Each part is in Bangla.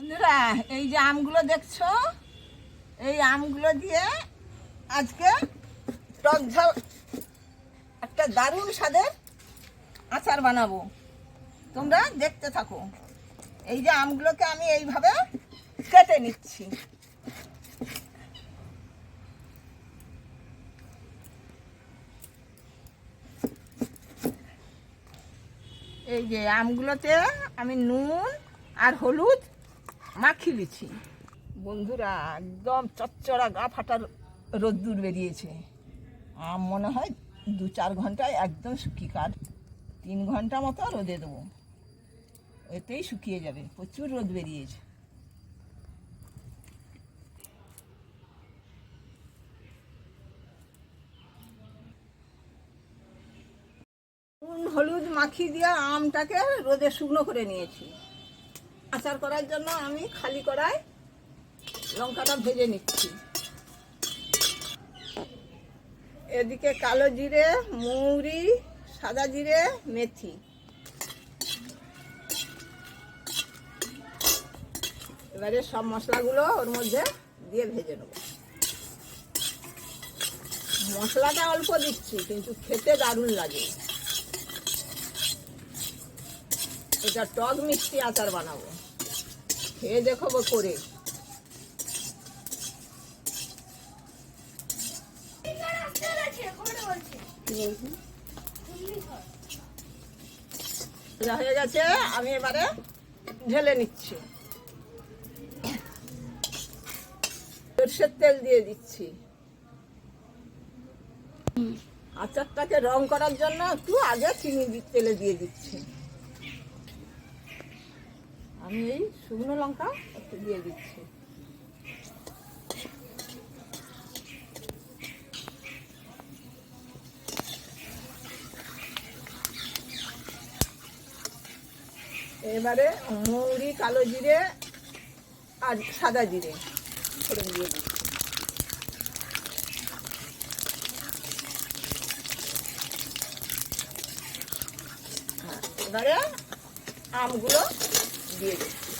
বন্ধুরা, এই যে আমগুলো দেখছ? এই আমগুলো দিয়ে আজকে টক ঝাল, একটা দারুণ স্বাদের আচার বানাবো। তোমরা দেখতে থাকো। এই যে আমগুলোকে আমি এইভাবে কেটে নিচ্ছি। এই যে আমগুলোতে আমি নুন আর হলুদ মাখিয়ে দিচ্ছি বন্ধুরা, একদম চচ্চড়া গা ফাটার রোদ্দুর বেরিয়েছে। আম মনে হয় দু চার ঘন্টায় একদম শুকিয়ে কাট তিন ঘণ্টা মতো রোদে দেবো। এতেই শুকিয়ে যাবে, প্রচুর রোদ বেরিয়েছে। নুন, হলুদ মাখিয়ে দিয়ে আমটাকে রোদে শুকনো করে নিয়েছি। আচার করার জন্য আমি খালি কড়াই লঙ্কাটা ভেজে নিচ্ছি। এদিকে কালো জিরে, মৌরি, সাদা জিরে, মেথি। এবারে সব মশলাগুলো ওর মধ্যে দিয়ে ভেজে নেব। মশলাটা অল্প দিচ্ছি, কিন্তু খেতে দারুণ লাগে। এটা টক মিষ্টি আচার বানাবো। খেয়ে দেখাবো করে। হয়ে গেছে, আমি এবারে ঢেলে নিচ্ছি। সর্ষের তেল দিয়ে দিচ্ছি। আচারটাকে রং করার জন্য একটু আগে চিনি তেলে দিয়ে দিচ্ছি। আমি এই শুকনো লঙ্কা একটু দিয়ে দিচ্ছি। এবারে মৌরি কালো জিরে আর সাদা জিরে দিয়ে দিচ্ছি। এবারে আমগুলো দিয়ে দিচ্ছি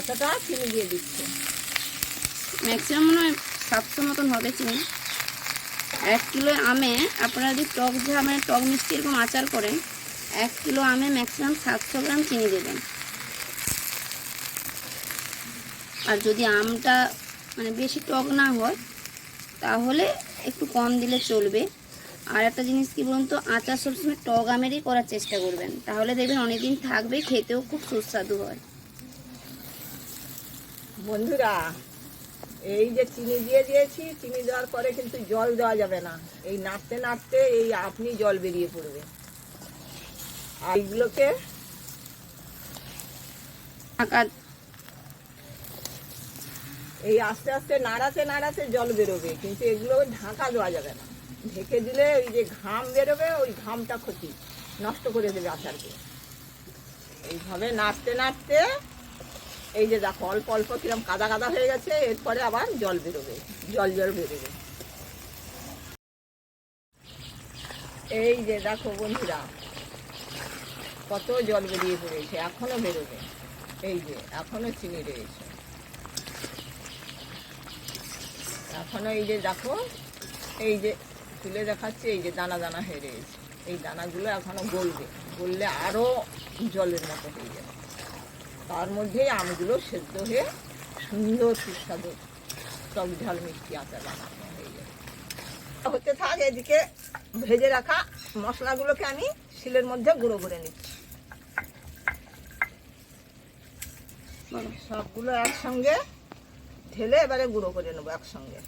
এতটা চিনি দিয়ে দিচ্ছি। ম্যাক্সিমাম মনে হয় সাতশো মতন হবে চিনি। এক কিলো আমে আপনারা যদি টক ঝাল মানে টক মিষ্টি এরকম আচার করেন, এক কিলো আমে ম্যাক্সিমাম সাতশো গ্রাম চিনি দেবেন। আর যদি আমটা মানে বেশি টক না হয় তাহলে একটু কম দিলে চলবে। আর একটা জিনিস কি বলুন তো আচার সবসময় টক আমেরই করার চেষ্টা করবেন। তাহলে দেখবেন অনেকদিন থাকবে খেতেও খুব সুস্বাদু হয়। বন্ধুরা এই যে চিনি দিয়ে দিয়েছি চিনি দেওয়ার পরে কিন্তু জল দেওয়া যাবে না। এই নাড়তে নাড়তে এই আপনি জল বেরিয়ে পড়বে। আর এইগুলোকে এই আস্তে আস্তে নাড়াতে নাড়াতে জল বেরোবে, কিন্তু এগুলো ঢাকা দেওয়া যাবে না। ঢেকে দিলে ওই যে ঘাম বেরোবে, ওই ঘামটা ক্ষতি, নষ্ট করে দেবে আচারকে। এইভাবে নাড়তে নাড়তে, এই যে দেখো, অল্প অল্প কিরম কাদা কাদা হয়ে গেছে, এরপরে আবার জল বেরোবে, জল জল বেরোবে। এই যে দেখো বন্ধুরা, কত জল বেরিয়ে পড়েছে, এখনও বেরোবে। এই যে, এখনও চিনি রয়েছে। এখনও এই যে দেখো, এই যে তুলে দেখাচ্ছে, এই যে দানা দানা হয়ে রয়েছে। এই দানাগুলো এখনও গলবে। গললে আরও জলের মতো হয়ে যাবে। তার মধ্যেই আমগুলো সেদ্ধ হয়ে সুন্দর সুস্বাদু টক ঝাল মিষ্টি আচার বানানো হয়ে যাবে। হতে থাক, এদিকে ভেজে রাখা মশলাগুলোকে আমি শিলের মধ্যে গুঁড়ো করে নিচ্ছি। সবগুলো একসঙ্গে ঢেলে এবারে গুঁড়ো করে নেব একসঙ্গে।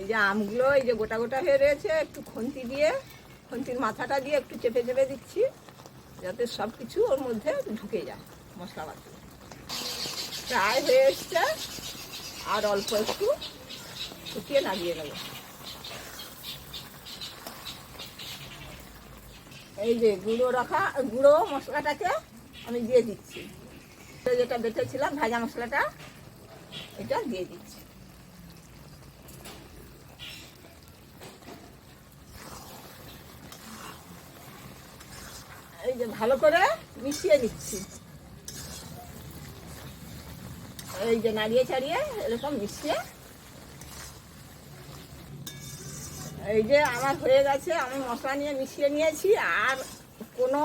এই যে আমগুলো, এই যে গোটা গোটা হয়ে রয়েছে, একটু খন্তি দিয়ে, খন্তির মাথাটা দিয়ে একটু চেপে চেপে দিচ্ছি, যাতে সব কিছু ওর মধ্যে ঢুকে যায় মশলাপাতি প্রায় হয়ে এসছে, আর অল্প একটু শুকিয়ে নামিয়ে নেব। এই যে গুঁড়ো রাখা, গুঁড়ো মশলাটাকে আমি দিয়ে দিচ্ছি। যেটা বেটেছিলাম, ভাজা মশলাটা, এটা দিয়ে দিচ্ছি। এই যে ভালো করে মিশিয়ে দিচ্ছি এই যে নাড়িয়ে চাড়িয়ে এরকম মিশিয়ে। এই যে আমার হয়ে গেছে, আমি মশলা নিয়ে মিশিয়ে নিয়েছি, আর কোনো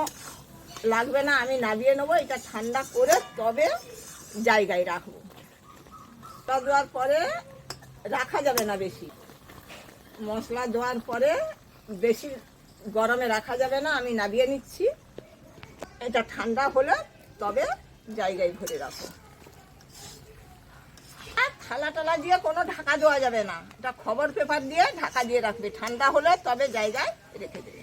লাগবে না, আমি নামিয়ে নেব, এটা ঠান্ডা করে তবে জায়গায় রাখব। তা দেওয়ার পরে রাখা যাবে না বেশি। মশলা দেওয়ার পরে বেশি গরমে রাখা যাবে না, আমি নামিয়ে নিচ্ছি। এটা ঠান্ডা হলে তবে জায়গায় ভরে রাখো। আর থালা টালা দিয়ে কোনো ঢাকা দেওয়া যাবে না। এটা খবর পেপার দিয়ে ঢাকা দিয়ে রাখবে। ঠান্ডা হলে তবে জায়গায় রেখে দেবে।